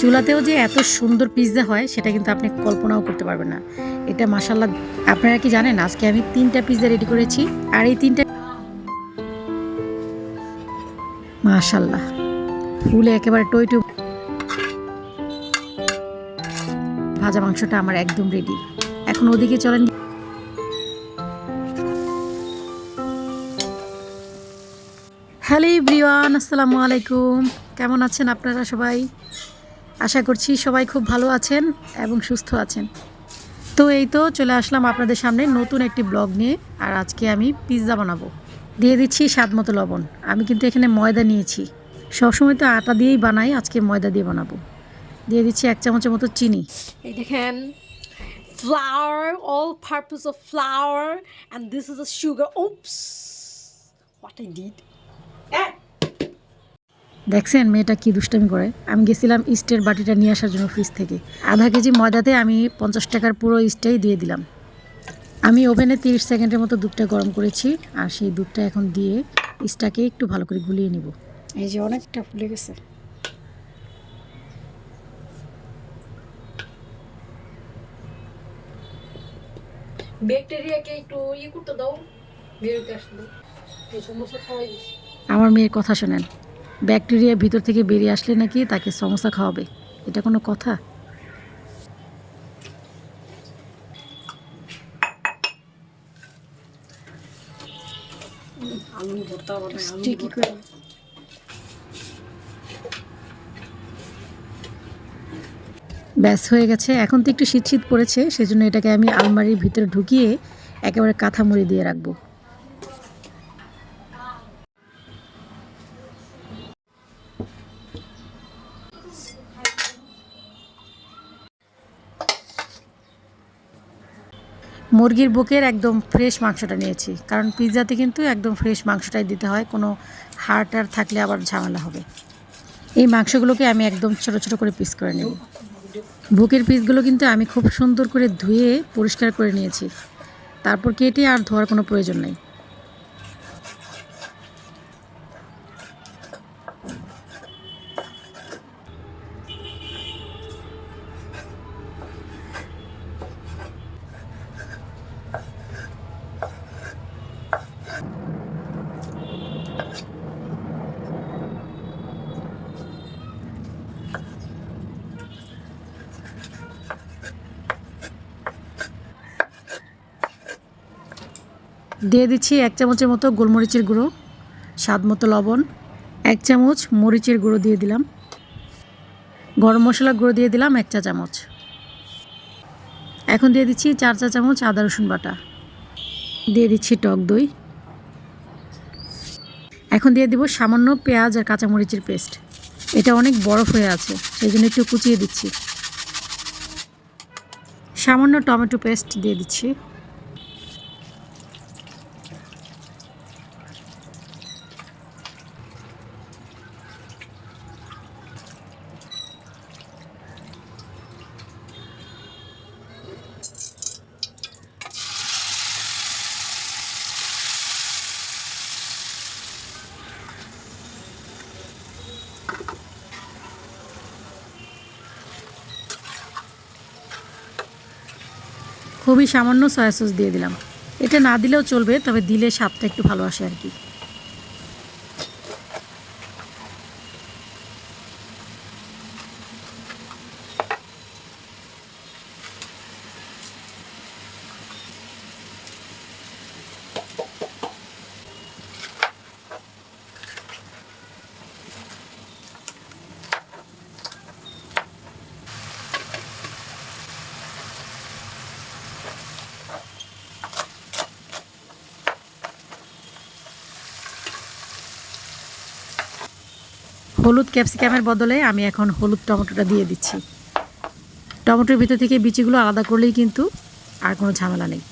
চুলাতেও যে এত সুন্দর পিৎজা হয়, সেটা কিন্তু আপনি কল্পনাও করতে পারবেন না। এটা মাসাল্লাহ আপনারা কি জানেন, আজকে আমি তিনটা পিৎজা রেডি করেছি, আর এই তিনটা মাশাল্লাহ ফুলে একেবারে টই টইটু ভাজা মাংসটা আমার একদম রেডি এখন ওদিকে চলেন। হ্যালো ব্রিওয়ান আসসালামু আলাইকুম। কেমন আছেন আপনারা সবাই? আশা করছি সবাই খুব ভালো আছেন এবং সুস্থ আছেন। তো এই তো চলে আসলাম আপনাদের সামনে নতুন একটি ব্লগ নিয়ে, আর আজকে আমি পিৎজা বানাবো। দিয়ে দিচ্ছি স্বাদ মতো লবণ। আমি কিন্তু এখানে ময়দা নিয়েছি। সবসময় তো আটা দিয়েই বানাই, আজকে ময়দা দিয়ে বানাবো। দিয়ে দিচ্ছি এক চামচের মতো চিনি। এই দেখেন, flour, all purpose of flour, and this is a sugar, oops, what I did? দেখছেন মেয়েটা কি দুষ্টামি করে? আমি গেছিলাম ইস্টের বাটিটা নিয়ে আসার জন্য ফ্রিজ থেকে। আধা কেজি ময়দাতে আমি পঞ্চাশ টাকার পুরো ইস্টটাই দিয়ে দিলাম। আমি ওভেনে তিরিশ সেকেন্ডের মতো দুধটা গরম করেছি আর সেই দুধটা এখন দিয়ে ইস্টটাকে একটু ভালো করে গুলিয়ে নিব। এই যে অনেকটা ফুলে গেছে। ব্যাকটেরিয়াকে একটু করতে দাও। বেরোতে আসলে। এই সমস্যা খাওয়াই আমার মেয়ের কথা শোনেন। ব্যাকটেরিয়া ভিতর থেকে বেরিয়ে আসলে নাকি তাকে সমস্যা খাওয়াবে? এটা কোনো কথা। করে ব্যাস হয়ে গেছে। এখন তো একটু শীত শীত পড়েছে সেজন্য এটাকে আমি আলমারির ভিতরে ঢুকিয়ে একেবারে কাঁথা মুড়ি দিয়ে রাখব। মুরগির বুকের একদম ফ্রেশ মাংসটা নিয়েছি। কারণ পিৎজাতে কিন্তু একদম ফ্রেশ মাংসটাই দিতে হয়, কোনো হাড় আর থাকলে আবার ঝামেলা হবে। এই মাংসগুলোকে আমি একদম ছোট ছোট করে পিস করে নেব। বুকের পিসগুলো কিন্তু আমি খুব সুন্দর করে ধুয়ে পরিষ্কার করে নিয়েছি। তারপর কেটে আর ধোয়ার কোনো প্রয়োজন নেই। দিয়ে দিচ্ছি এক চামচের মতো গোলমরিচের গুঁড়ো, স্বাদ মতো লবণ, এক চামচ মরিচের গুঁড়ো দিয়ে দিলাম। গরম মশলা গুঁড়ো দিয়ে দিলাম এক চা চামচ। এখন দিয়ে দিচ্ছি চার চা চামচ আদা রসুন বাটা। দিয়ে দিচ্ছি টক দই। এখন দিয়ে দিব সামান্য পেঁয়াজ আর কাঁচামরিচের পেস্ট। এটা অনেক বরফ হয়ে আছে, সেই জন্য একটু কুচিয়ে দিচ্ছি। সামান্য টমেটো পেস্ট দিয়ে দিচ্ছি। খুবই সামান্য সয়া সস দিয়ে দিলাম। এটা না দিলেও চলবে, তবে দিলে স্বাদটা একটু ভালো আসে আর কি। হলুদ ক্যাপসিকামের বদলে আমি এখন হলুদ টমেটোটা দিয়ে দিচ্ছি। টমেটোর ভিতর থেকে বিচিগুলো আলাদা করলেই কিন্তু আর কোনো ঝামেলা নেই।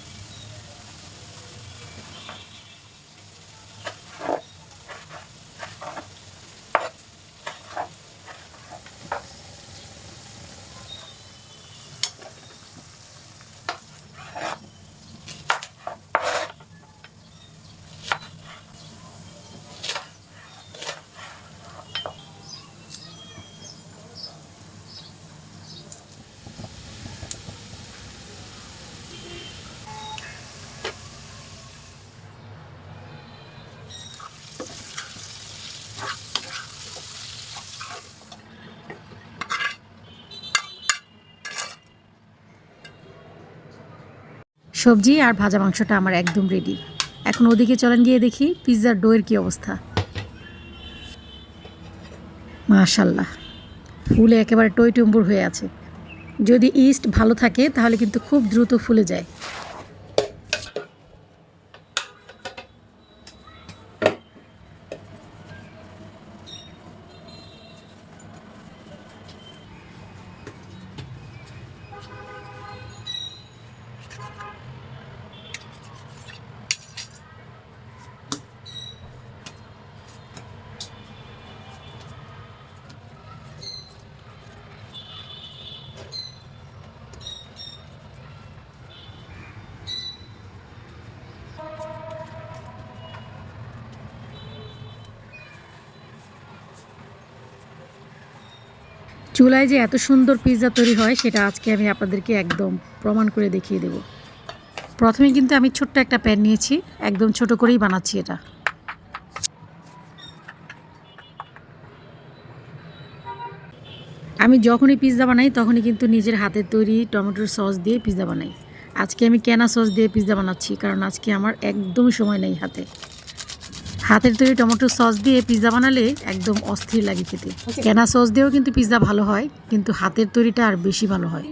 সবজি আর ভাজা মাংসটা আমার একদম রেডি এখন ওদিকে চলেন গিয়ে দেখি পিৎজার ডোয়ের কি অবস্থা। মাশাল্লাহ ফুলে একেবারে টই টুম্বুর হয়ে আছে। যদি ইস্ট ভালো থাকে, তাহলে কিন্তু খুব দ্রুত ফুলে যায়। চুলায় যে এত সুন্দর পিৎজা তৈরি হয়, সেটা আজকে আমি আপনাদেরকে একদম প্রমাণ করে দেখিয়ে দেব। প্রথমে কিন্তু আমি ছোট্ট একটা প্যান নিয়েছি, একদম ছোট করেই বানাচ্ছি এটা। আমি যখনই পিৎজা বানাই, তখনই কিন্তু নিজের হাতের তৈরি টমেটোর সস দিয়ে পিৎজা বানাই। আজকে আমি কেনা সস দিয়ে পিৎজা বানাচ্ছি, কারণ আজকে আমার একদমই সময় নেই হাতে। হাতের তৈরি টমেটো সস দিয়ে পিৎজা বানালে একদম অস্থির লাগে খেতে। কেনা সস দিয়েও কিন্তু পিৎজা ভালো হয় কিন্তু হাতের তৈরিটা আর বেশি ভালো হয়।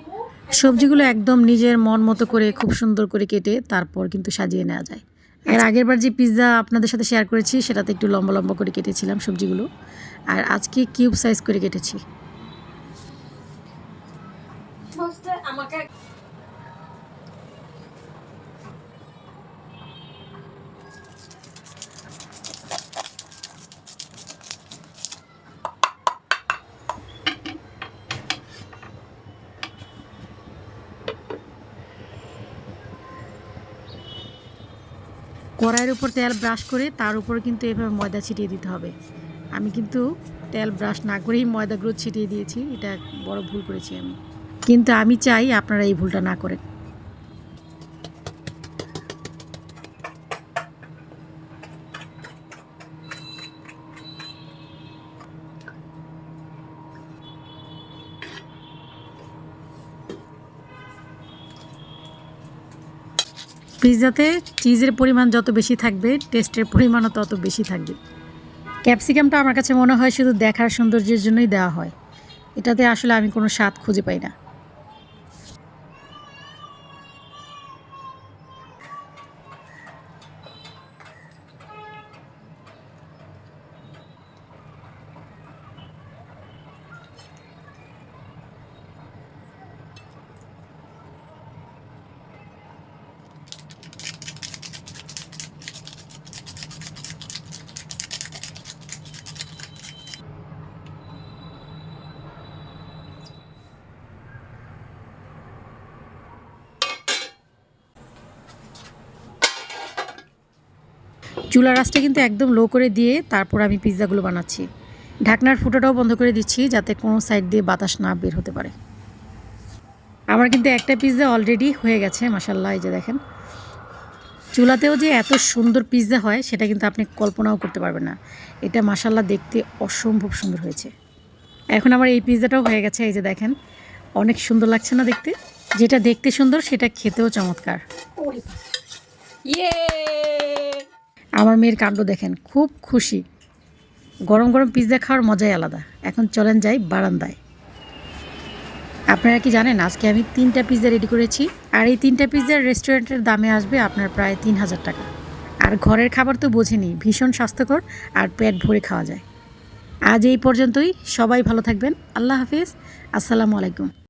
সবজিগুলো একদম নিজের মন মতো করে খুব সুন্দর করে কেটে তারপর কিন্তু সাজিয়ে নেওয়া যায়। এর আগের বার যে পিৎজা আপনাদের সাথে শেয়ার করেছি সেটাতে একটু লম্বা লম্বা করে কেটেছিলাম সবজিগুলো। আর আজকে কিউব সাইজ করে কেটেছি। কড়াইয়ের উপর তেল ব্রাশ করে তার উপর কিন্তু এভাবে ময়দা ছিটিয়ে দিতে হবে। আমি কিন্তু তেল ব্রাশ না করেই ময়দাগুলো ছিটিয়ে দিয়েছি, এটা বড় ভুল করেছি আমি। কিন্তু আমি চাই আপনারা এই ভুলটা না করেন। পিৎজাতে চিজের পরিমাণ যত বেশি থাকবে টেস্টের পরিমাণও তত বেশি থাকবে। ক্যাপসিকামটা আমার কাছে মনে হয় শুধু দেখার সৌন্দর্যের জন্যই দেওয়া হয়। এটাতে আসলে আমি কোনো স্বাদ খুঁজে পাই না। চুলা রাসটা কিন্তু একদম লো করে দিয়ে তারপর আমি পিৎজাগুলো বানাচ্ছি। ঢাকনার ফুটোটাও বন্ধ করে দিচ্ছি যাতে কোনো সাইড দিয়ে বাতাস না বের হতে পারে। আমার কিন্তু একটা পিৎজা অলরেডি হয়ে গেছে মাসাল্লাহ এই যে দেখেন। চুলাতেও যে এত সুন্দর পিৎজা হয়, সেটা কিন্তু আপনি কল্পনাও করতে পারবেন না। এটা মাসাল্লাহ দেখতে অসম্ভব সুন্দর হয়েছে। এখন আমার এই পিৎজাটাও হয়ে গেছে, এই যে দেখেন। অনেক সুন্দর লাগছে না দেখতে? যেটা দেখতে সুন্দর, সেটা খেতেও চমৎকার। ইয়ে! আমার মেয়ের কাণ্ড দেখেন, খুব খুশি। গরম গরম পিৎজা খাওয়ার মজাই আলাদা। এখন চলেন যাই বারান্দায়। আপনারা কি জানেন, আজকে আমি তিনটা পিৎজা রেডি করেছি, আর এই তিনটা পিৎজার রেস্টুরেন্টের দামে আসবে আপনার প্রায় তিন হাজার টাকা। আর ঘরের খাবার তো বোঝেনি, ভীষণ স্বাস্থ্যকর আর পেট ভরে খাওয়া যায়। আজ এই পর্যন্তই, সবাই ভালো থাকবেন, আল্লাহ হাফিজ, আসসালামু আলাইকুম।